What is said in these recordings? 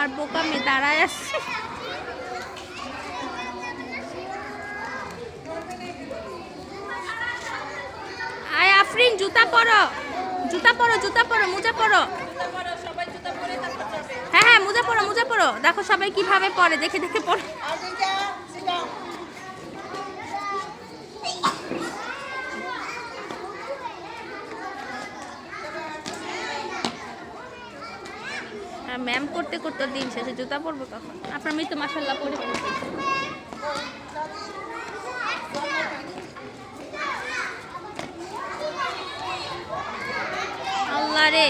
আমি দাঁড়ায় আছে। আয় আফরিন, জুতা পরো। জুতা পরো জুতা পরো, মোজা পরো। হ্যাঁ হ্যাঁ মোজা পরো মোজা পরো। দেখো সবাই কীভাবে পরে, দেখে দেখে পড়ো ম্যাম করতে করতে দিন শেষে জুতা পরবো কখন আপনার মেয়ে তো মাসাল্লাহ পরে। আল্লাহ রে,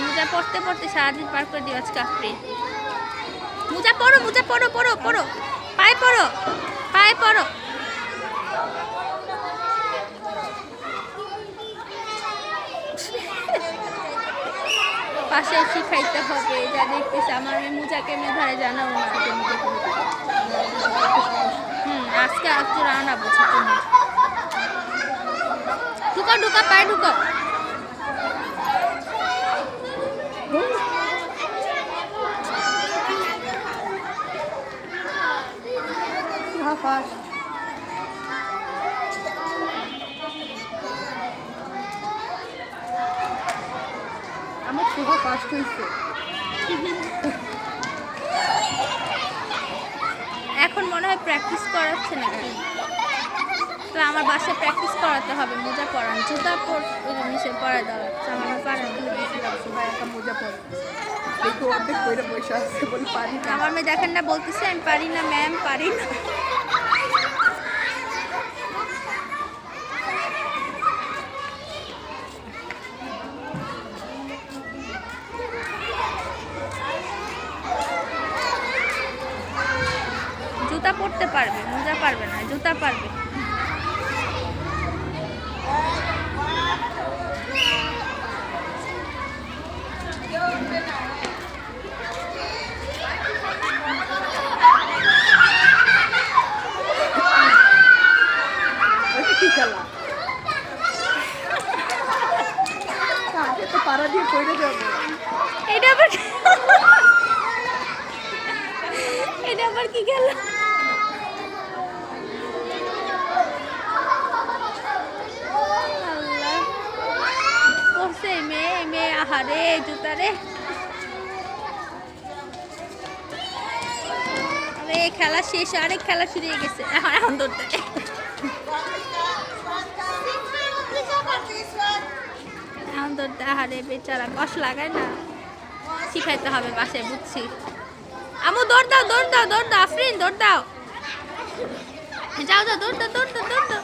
মোজা পড়তে পড়তে সারাদিন পার করে দিও আজকে আপনি মোজা পড়ো মোজা পড়ো পড়ো পড়ো পায়ে পড়ো পায়ে পড়ো পাশে শিখাইতে হবে, যা দেখতেছে। আমার মেয়ে মোজা কেমনে ধরে জানাও না হুম, আজকে একটু রান্না বুঝি তুমি ঢুকো ঢুকো, পায়ে ঢুকো। আমার শুভ ফার্স্ট হয়েছে এখন মনে হয় প্র্যাকটিস করাচ্ছে নাকি? তো আমার বাসায় প্র্যাকটিস করাতে হবে মোজা পরান। জুতা পর ওই জন্য সে পরায় দেওয়া লাগছে আমার পারে না একটা মোজা পরে। দেখো অর্ধেক কইরা পয়সা আসছে বলে পারি আমার মেয়ে দেখেন না বলতেছে আমি পারি না ম্যাম পারি না। জুতা পরতে পারবে মোজা পারবে না জুতা পারবে। খেলা? পাড়া দিয়ে পড়ে যাব। এটা আবার এটা আবার কি গেল আল্লাহ পড়ছে এই মেয়ে এই মেয়ে আহারে জুতা রে। আরে, খেলা শেষ, আরেক খেলা শুরু হয়ে গেছে। এখন এখন দৌড়তে এখন দৌড়তে আহারে বেচারা, কষ্ট লাগায় না। শিখাইতে হবে বাসায়, বুঝছি। আমু, দৌড় দাও দৌড় দাও দৌড় দাও, আফরিন, দৌড় দাও। যাও যাও, দৌড় দাও দৌড় দাও দৌড় দাও।